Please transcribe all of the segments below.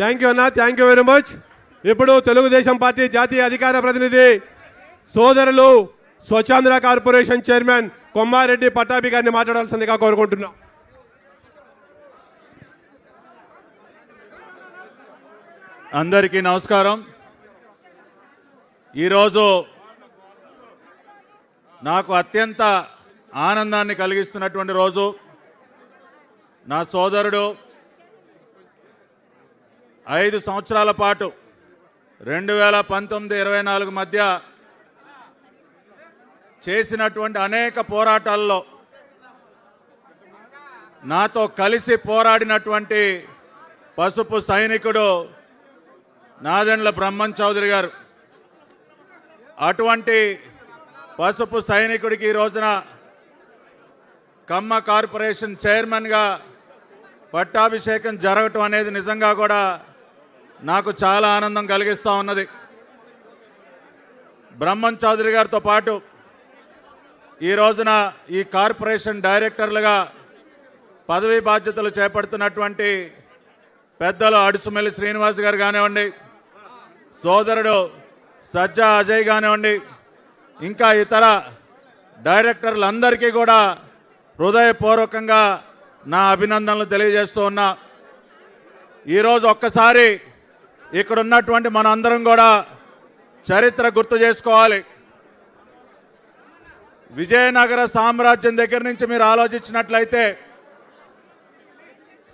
Thank you అన్న. Thank you very much ఇప్పుడు Telugu Desam party జాతీయ అధికార ప్రతినిధి సోదరులు స్వచ్ఛాంధ్ర కార్పొరేషన్ చైర్మన్ కొమ్మారెడ్డి పట్టాభి గారిని మాట్లాడాల్సిందిగా కోరుకుంటున్నాం. అందరికీ నమస్కారం. ఈరోజు నాకు అత్యంత ఆనందాన్ని కలిగిస్తున్నటువంటి రోజు. నా సోదరుడు ఐదు సంవత్సరాల పాటు రెండు వేల పంతొమ్మిది ఇరవై నాలుగు మధ్య చేసినటువంటి అనేక పోరాటాల్లో నాతో కలిసి పోరాడినటువంటి పసుపు సైనికుడు నాదెండ్ల బ్రహ్మన్ చౌదరి గారు. అటువంటి పసుపు సైనికుడికి ఈ రోజున కమ్మ కార్పొరేషన్ చైర్మన్గా పట్టాభిషేకం జరగటం అనేది నిజంగా కూడా నాకు చాలా ఆనందం కలిగిస్తూ ఉన్నది. బ్రహ్మన్ చౌదరి గారితో పాటు ఈ రోజున ఈ కార్పొరేషన్ డైరెక్టర్లుగా పదవీ బాధ్యతలు చేపడుతున్నటువంటి పెద్దలు అడుసుమెల్లి శ్రీనివాస్ గారు కానివ్వండి సోదరుడు సజ్జా అజయ్ కానివ్వండి ఇంకా ఇతర డైరెక్టర్లందరికీ కూడా హృదయపూర్వకంగా నా అభినందనలు తెలియజేస్తూ ఉన్నా. ఈరోజు ఒక్కసారి ఇక్కడ ఉన్నటువంటి మనందరం కూడా చరిత్ర గుర్తు చేసుకోవాలి. విజయనగర సామ్రాజ్యం దగ్గర నుంచి మీరు ఆలోచించినట్లయితే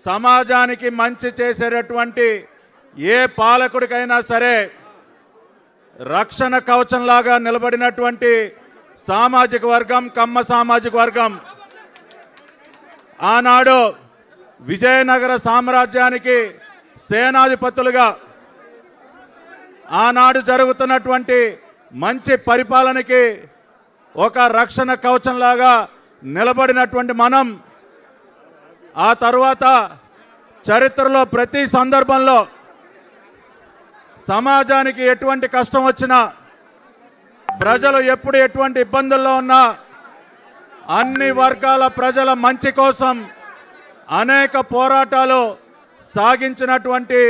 సమాజానికి మంచి చేసేటటువంటి ఏ పాలకుడికైనా సరే రక్షణ కవచంలాగా నిలబడినటువంటి సామాజిక వర్గం కమ్మ సామాజిక వర్గం. ఆనాడు విజయనగర సామ్రాజ్యానికి సేనాధిపతులుగా ఆనాడు జరుగుతున్నటువంటి మంచి పరిపాలనకి ఒక రక్షణ కవచంలాగా నిలబడినటువంటి మనం ఆ తర్వాత చరిత్రలో ప్రతి సందర్భంలో సమాజానికి ఎటువంటి కష్టం వచ్చినా ప్రజలు ఎప్పుడు ఎటువంటి ఇబ్బందుల్లో ఉన్నా అన్ని వర్గాల ప్రజల మంచి కోసం అనేక పోరాటాలు సాగించినటువంటి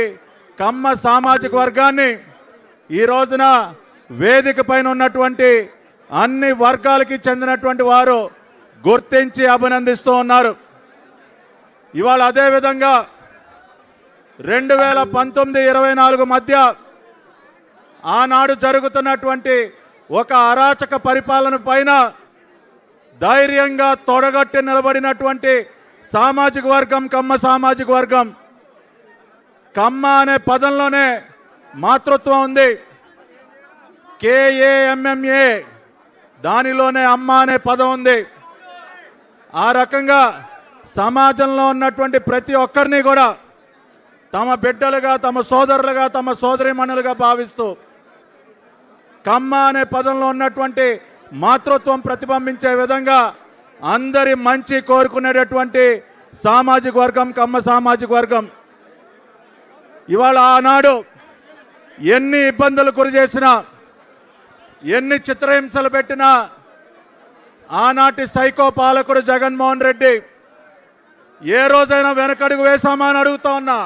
కమ్మ సామాజిక వర్గాన్ని ఈ రోజున వేదిక పైన ఉన్నటువంటి అన్ని వర్గాలకి చెందినటువంటి వారు గుర్తించి అభినందిస్తూ ఉన్నారు. ఇవాళ అదేవిధంగా రెండు వేల పంతొమ్మిది ఇరవై నాలుగు మధ్య ఆనాడు జరుగుతున్నటువంటి ఒక అరాచక పరిపాలన పైన ధైర్యంగా తొడగట్టి నిలబడినటువంటి సామాజిక వర్గం కమ్మ సామాజిక వర్గం. కమ్మ అనే పదంలోనే మాతృత్వం ఉంది. కేఏఎంఎంఏ దానిలోనే అమ్మ అనే పదం ఉంది. ఆ రకంగా సమాజంలో ఉన్నటువంటి ప్రతి ఒక్కరిని కూడా తమ బిడ్డలుగా తమ సోదరులుగా తమ సోదరిమణులుగా భావిస్తూ కమ్మ అనే పదంలో ఉన్నటువంటి మాతృత్వం ప్రతిబింబించే విధంగా అందరి మంచి కోరుకునేటటువంటి సామాజిక వర్గం కమ్మ సామాజిక వర్గం. ఇవాళ ఆనాడు ఎన్ని ఇబ్బందులు గురి చేసినా ఎన్ని చిత్రహింసలు పెట్టినా ఆనాటి సైకో పాలకుడు జగన్మోహన్ రెడ్డి ఏ రోజైనా వెనకడుగు వేశామా అని అడుగుతా ఉన్నా.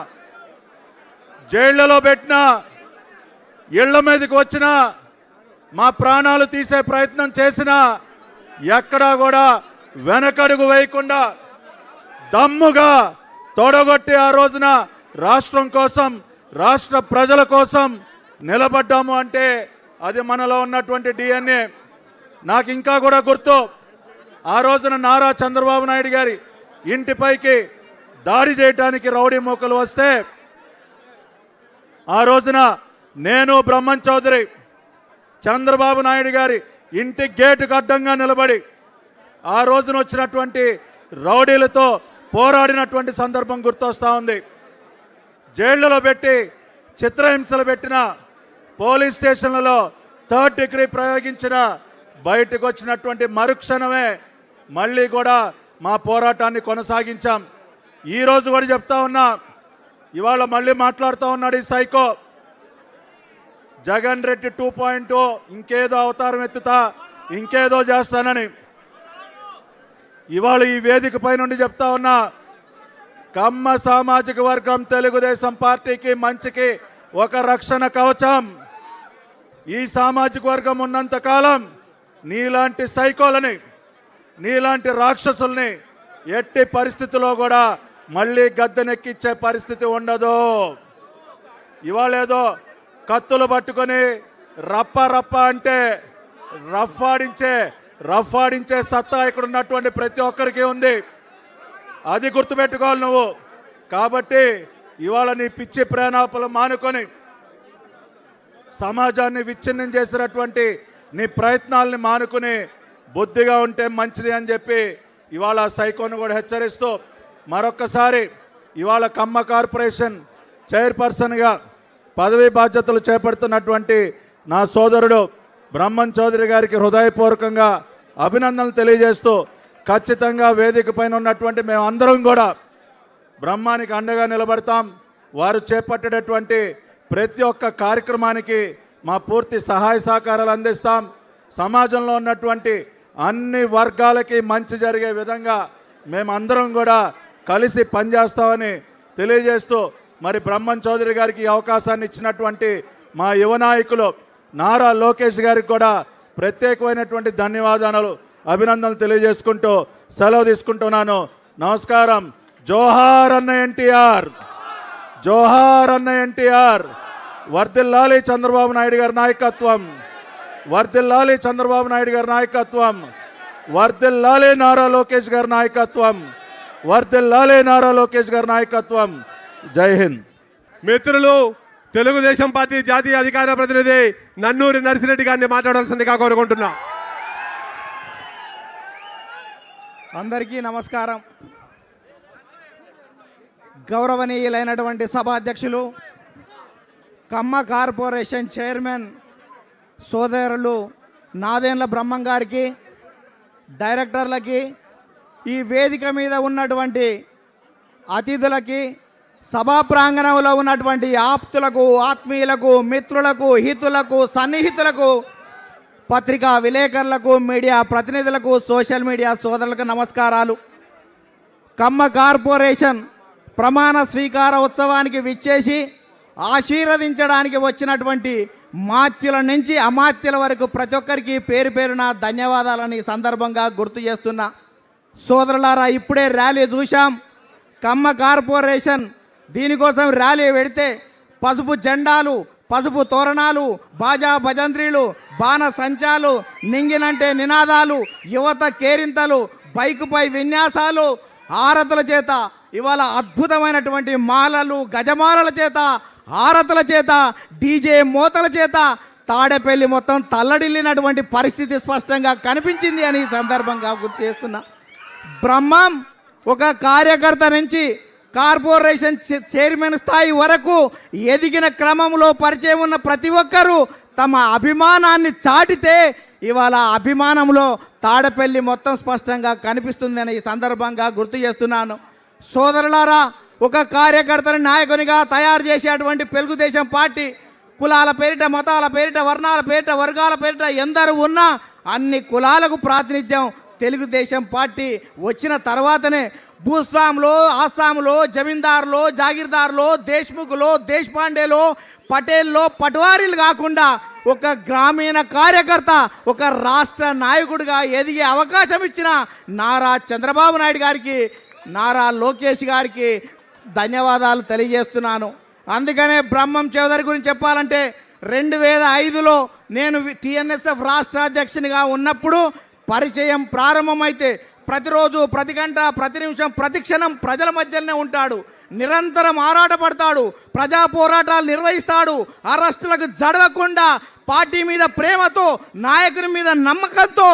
జైళ్ళలో పెట్టినా ఇళ్ళ మీదకి వచ్చినా మా ప్రాణాలు తీసే ప్రయత్నం చేసినా ఎక్కడా కూడా వెనకడుగు వేయకుండా దమ్ముగా తొడగొట్టి ఆ రోజున రాష్ట్రం కోసం రాష్ట్ర ప్రజల కోసం నిలబడ్డాము అంటే అది మనలో ఉన్నటువంటి డిఎన్ఏ. నాకు ఇంకా కూడా గుర్తు ఆ రోజున నారా చంద్రబాబు నాయుడు గారి ఇంటిపైకి దాడి చేయడానికి రౌడీ మూకలు వస్తే ఆ రోజున నేను బ్రహ్మం చౌదరి చంద్రబాబు నాయుడు గారి ఇంటి గేటుకు అడ్డంగా నిలబడి ఆ రోజున వచ్చినటువంటి రౌడీలతో పోరాడినటువంటి సందర్భం గుర్తొస్తా ఉంది. జైళ్ళలో పెట్టి చిత్రహింసలు పెట్టిన పోలీస్ స్టేషన్లలో థర్డ్ డిగ్రీ ప్రయోగించిన బయటకు వచ్చినటువంటి మరుక్షణమే మళ్ళీ కూడా మా పోరాటాన్ని కొనసాగించాం. ఈ రోజు కూడా చెప్తా ఉన్నా ఇవాళ మళ్ళీ మాట్లాడుతూ ఉన్నాడు ఈ psycho. Jagan Reddy two point ఇంకేదో అవతారం ఎత్తుతా ఇంకేదో చేస్తానని. ఇవాళ ఈ వేదిక పై నుండి చెప్తా ఉన్నా కమ్మ సామాజిక వర్గం తెలుగుదేశం పార్టీకి మంచికి ఒక రక్షణ కవచం. ఈ సామాజిక వర్గం ఉన్నంత కాలం నీలాంటి సైకోలని నీలాంటి రాక్షసుల్ని ఎట్టి పరిస్థితిలో కూడా మళ్ళీ గద్దెనెక్కిచ్చే పరిస్థితి ఉండదు. ఇవాళ ఏదో కత్తులు పట్టుకొని రప్ప రప్ప అంటే రఫ్ ఆడించే సత్తా ఇక్కడ ఉన్నటువంటి ప్రతి ఒక్కరికి ఉంది. అది గుర్తుపెట్టుకోవాలి నువ్వు. కాబట్టి ఇవాళ నీ పిచ్చి ప్రేణాపలు మానుకొని సమాజాన్ని విచ్ఛిన్నం చేసినటువంటి నీ ప్రయత్నాల్ని మానుకుని బుద్ధిగా ఉంటే మంచిది అని చెప్పి ఇవాళ సైకోను కూడా హెచ్చరిస్తూ మరొక్కసారి ఇవాళ కమ్మ కార్పొరేషన్ చైర్పర్సన్గా పదవీ బాధ్యతలు చేపడుతున్నటువంటి నా సోదరుడు బ్రహ్మన్ చౌదరి గారికి హృదయపూర్వకంగా అభినందనలు తెలియజేస్తూ ఖచ్చితంగా వేదిక పైన ఉన్నటువంటి మేమందరం కూడా బ్రహ్మానికి అండగా నిలబడతాం. వారు చేపట్టేటటువంటి ప్రతి ఒక్క కార్యక్రమానికి మా పూర్తి సహాయ సహకారాలు అందిస్తాం. సమాజంలో ఉన్నటువంటి అన్ని వర్గాలకి మంచి జరిగే విధంగా మేమందరం కూడా కలిసి పనిచేస్తామని తెలియజేస్తూ మరి బ్రహ్మన్ చౌదరి గారికి అవకాశాన్ని ఇచ్చినటువంటి మా యువ నాయకులు నారా లోకేష్ గారికి కూడా ప్రత్యేకమైనటువంటి ధన్యవాదాలు. అభినందనలు తెలియజేసుకుంటూ సెలవు తీసుకుంటున్నాను. నమస్కారం. జోహార్ అన్న ఎన్టీఆర్. జోహార్ అన్న ఎన్టీఆర్. వర్దిల్లాలి చంద్రబాబు నాయుడు గారి నాయకత్వం. వర్దిల్లాలి చంద్రబాబు నాయుడు గారి నాయకత్వం. వర్దిల్లాలి నారా లోకేష్ గారి నాయకత్వం. వర్దిల్లాలి నారా లోకేష్ గారి నాయకత్వం. జై హింద్. మిత్రులు తెలుగుదేశం పార్టీ జాతీయ అధికార ప్రతినిధి నన్నూరి నర్సిరెడ్డి గారిని మాట్లాడాల్సిందిగా కోరుకుంటున్నా. అందరికీ నమస్కారం. గౌరవనీయులైనటువంటి సభాధ్యక్షులు కమ్మ కార్పొరేషన్ చైర్మన్ సోదరులు నాదేండ్ల బ్రహ్మం గారికి డైరెక్టర్లకి ఈ వేదిక మీద ఉన్నటువంటి అతిథులకి సభా ప్రాంగణంలో ఉన్నటువంటి ఆప్తులకు ఆత్మీయులకు మిత్రులకు హితులకు సన్నిహితులకు పత్రికా విలేకరులకు మీడియా ప్రతినిధులకు సోషల్ మీడియా సోదరులకు నమస్కారాలు. కమ్మ కార్పొరేషన్ ప్రమాణ స్వీకార ఉత్సవానికి విచ్చేసి ఆశీర్వదించడానికి వచ్చినటువంటి మాత్యుల నుంచి అమాత్యుల వరకు ప్రతి ఒక్కరికి పేరు పేరున ధన్యవాదాలని సందర్భంగా గుర్తు చేస్తున్నా. సోదరులారా ఇప్పుడే ర్యాలీ చూశాం. కమ్మ కార్పొరేషన్ దీనికోసం ర్యాలీ పెడితే పసుపు జెండాలు పసుపు తోరణాలు బాజా భజంత్రీలు బాణ సంచాలు నింగినంటే నినాదాలు యువత కేరింతలు బైకుపై విన్యాసాలు ఆరతుల చేత ఇవాళ అద్భుతమైనటువంటి మాలలు గజమాలల చేత ఆరతుల చేత డీజే మోతల చేత తాడేపల్లి మొత్తం తల్లడిల్లినటువంటి పరిస్థితి స్పష్టంగా కనిపించింది అని ఈ సందర్భంగా గుర్తు చేస్తున్నా. బ్రహ్మం ఒక కార్యకర్త నుంచి కార్పొరేషన్ చైర్మన్ స్థాయి వరకు ఎదిగిన క్రమంలో పరిచయం ఉన్న ప్రతి ఒక్కరూ తమ అభిమానాన్ని చాటితే ఇవాళ అభిమానంలో తాడపల్లి మొత్తం స్పష్టంగా కనిపిస్తుందని ఈ సందర్భంగా గుర్తు చేస్తున్నాను. సోదరులారా ఒక కార్యకర్తని నాయకునిగా తయారు చేసేటువంటి తెలుగుదేశం పార్టీ కులాల పేరిట మతాల పేరిట వర్ణాల పేరిట వర్గాల పేరిట ఎందరు ఉన్నా అన్ని కులాలకు ప్రాతినిధ్యం తెలుగుదేశం పార్టీ వచ్చిన తర్వాతనే భూస్వాములో ఆసాములో జమీందారులో జాగీర్దారులో దేశ్ముఖులో దేశపాండేలో పటేల్లో పట్వారీలు కాకుండా ఒక గ్రామీణ కార్యకర్త ఒక రాష్ట్ర నాయకుడిగా ఎదిగే అవకాశం ఇచ్చిన నారా చంద్రబాబు నాయుడు గారికి నారా లోకేష్ గారికి ధన్యవాదాలు తెలియజేస్తున్నాను. అందుకనే బ్రహ్మం చౌదరి గురించి చెప్పాలంటే రెండు వేల ఐదులో నేను టిఎన్ఎస్ఎఫ్ రాష్ట్ర అధ్యక్షునిగా ఉన్నప్పుడు పరిచయం ప్రారంభమైతే ప్రతిరోజు ప్రతి గంట ప్రతి నిమిషం ప్రతి క్షణం ప్రజల మధ్యలోనే ఉంటాడు. నిరంతరం ఆరాటపడతాడు. ప్రజా పోరాటాలు నిర్వహిస్తాడు. అరెస్టులకు జడవకుండా పార్టీ మీద ప్రేమతో నాయకుని మీద నమ్మకంతో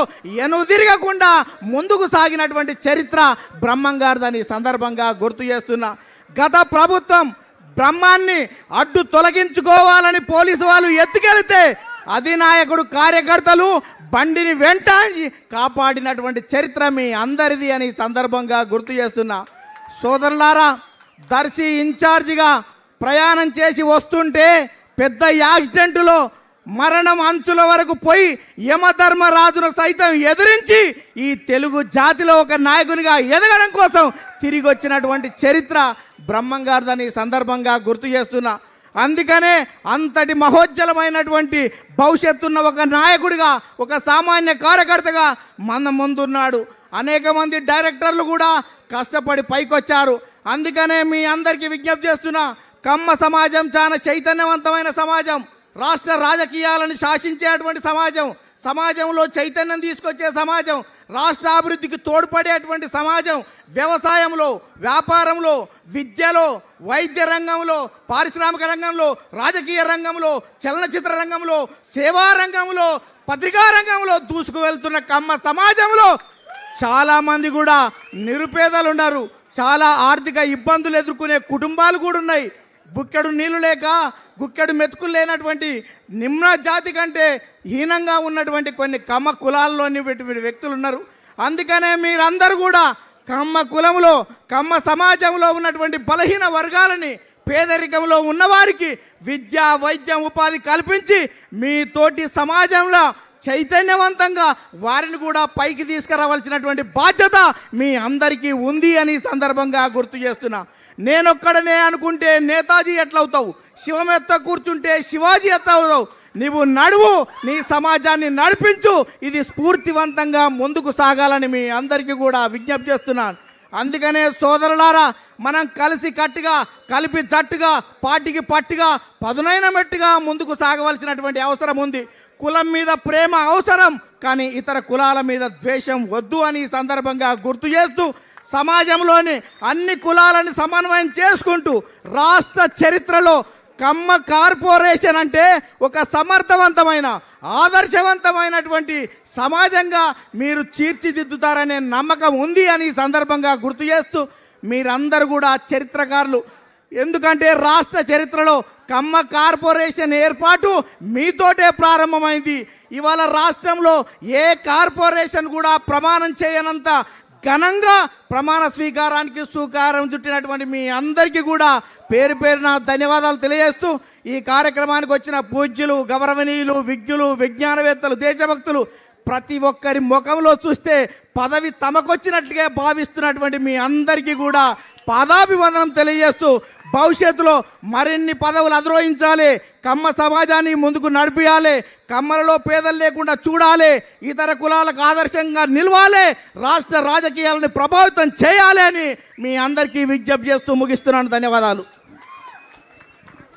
ఎనుదిరగకుండా ముందుకు సాగినటువంటి చరిత్ర బ్రహ్మంగారిదని సందర్భంగా గుర్తు చేస్తున్నా. గత ప్రభుత్వం బ్రహ్మాన్ని అడ్డు తొలగించుకోవాలని పోలీసు వాళ్ళు ఎత్తుకెళ్తే అధినాయకుడు కార్యకర్తలు బండిని వెంటాడి కాపాడినటువంటి చరిత్ర మీ అందరిది అని సందర్భంగా గుర్తు చేస్తున్నా. సోదరులారా దర్శి ఇన్ఛార్జిగా ప్రయాణం చేసి వస్తుంటే పెద్ద యాక్సిడెంటులో మరణం అంచుల వరకు పోయి యమధర్మరాజును సైతం ఎదిరించి ఈ తెలుగు జాతిలో ఒక నాయకునిగా ఎదగడం కోసం తిరిగి వచ్చినటువంటి చరిత్ర బ్రహ్మంగారు దాన్ని సందర్భంగా గుర్తు చేస్తున్నా. అందుకనే అంతటి మహోజ్జలమైనటువంటి భవిష్యత్తున్న ఒక నాయకుడిగా ఒక సామాన్య కార్యకర్తగా మన ముందున్నాడు. అనేక మంది డైరెక్టర్లు కూడా కష్టపడి పైకొచ్చారు. అందుకనే మీ అందరికీ విజ్ఞప్తి చేస్తున్నా కమ్మ సమాజం చాలా చైతన్యవంతమైన సమాజం. రాష్ట్ర రాజకీయాలను శాసించేటువంటి సమాజం. సమాజంలో చైతన్యం తీసుకొచ్చే సమాజం రాష్ట్ర అభివృద్ధికి తోడ్పడేటువంటి సమాజం వ్యవసాయంలో వ్యాపారంలో విద్యలో వైద్య రంగంలో పారిశ్రామిక రంగంలో రాజకీయ రంగంలో చలనచిత్ర రంగంలో సేవా రంగంలో పత్రికా రంగంలో దూసుకు వెళ్తున్న కమ్మ సమాజంలో చాలామంది కూడా నిరుపేదలు ఉన్నారు. చాలా ఆర్థిక ఇబ్బందులు ఎదుర్కొనే కుటుంబాలు కూడా ఉన్నాయి. బుక్కెడు నీళ్ళు లేక గుక్కెడు మెతుకులు లేనటువంటి నిమ్న జాతి కంటే హీనంగా ఉన్నటువంటి కొన్ని కమ్మ కులాల్లోని వ్యక్తులు ఉన్నారు. అందుకనే మీరందరూ కూడా కమ్మ కులంలో కమ్మ సమాజంలో ఉన్నటువంటి బలహీన వర్గాలని పేదరికంలో ఉన్నవారికి విద్య వైద్యం ఉపాధి కల్పించి మీ తోటి సమాజంలో చైతన్యవంతంగా వారిని కూడా పైకి తీసుకురావాల్సినటువంటి బాధ్యత మీ అందరికీ ఉంది అని సందర్భంగా గుర్తు చేస్తున్నా. నేనొక్కడనే అనుకుంటే నేతాజీ ఎట్లవుతావు? శివం ఎత్త కూర్చుంటే శివాజీ ఎత్త అవుతావు నీవు నడువు నీ సమాజాన్ని నడిపించు ఇది స్ఫూర్తివంతంగా ముందుకు సాగాలని మీ అందరికీ కూడా విజ్ఞప్తి చేస్తున్నాను. అందుకనే సోదరులారా మనం కలిసి కట్టుగా కలిపి జట్టుగా పార్టీకి పట్టుగా పదునైన మెట్టుగా ముందుకు సాగవలసినటువంటి అవసరం ఉంది. కులం మీద ప్రేమ అవసరం కానీ ఇతర కులాల మీద ద్వేషం వద్దు అని సందర్భంగా గుర్తు చేస్తూ సమాజంలోని అన్ని కులాలను సమన్వయం చేసుకుంటూ రాష్ట్ర చరిత్రలో కమ్మ కార్పొరేషన్ అంటే ఒక సమర్థవంతమైన ఆదర్శవంతమైనటువంటి సమాజంగా మీరు తీర్చిదిద్దుతారనే నమ్మకం ఉంది అని ఈ సందర్భంగా గుర్తు చేస్తూ మీరందరూ కూడా చరిత్రకారులు. ఎందుకంటే రాష్ట్ర చరిత్రలో కమ్మ కార్పొరేషన్ ఏర్పాటు మీతోటే ప్రారంభమైంది. ఇవాళ రాష్ట్రంలో ఏ కార్పొరేషన్ కూడా ప్రమాణం చేయనంత ఘనంగా ప్రమాణ స్వీకారానికి సుకారం చుట్టినటువంటి మీ అందరికీ కూడా పేరు పేరున ధన్యవాదాలు తెలియజేస్తూ ఈ కార్యక్రమానికి వచ్చిన పూజ్యులు గౌరవనీయులు విజ్ఞులు విజ్ఞానవేత్తలు దేశభక్తులు ప్రతి ఒక్కరి ముఖంలో చూస్తే పదవి తమకొచ్చినట్లుగా భావిస్తున్నటువంటి మీ అందరికీ కూడా పాదాభివందనం తెలియజేస్తూ భవిష్యత్తులో మరిన్ని పదవులు అధిరోహించాలి. కమ్మ సమాజాన్ని ముందుకు నడిపియాలి. కమ్మలలో పేదలు లేకుండా చూడాలి. ఇతర కులాలకు ఆదర్శంగా నిలవాలి. రాష్ట్ర రాజకీయాలను ప్రభావితం చేయాలి అని మీ అందరికీ విజ్ఞప్తి చేస్తూ ముగిస్తున్నాను. ధన్యవాదాలు.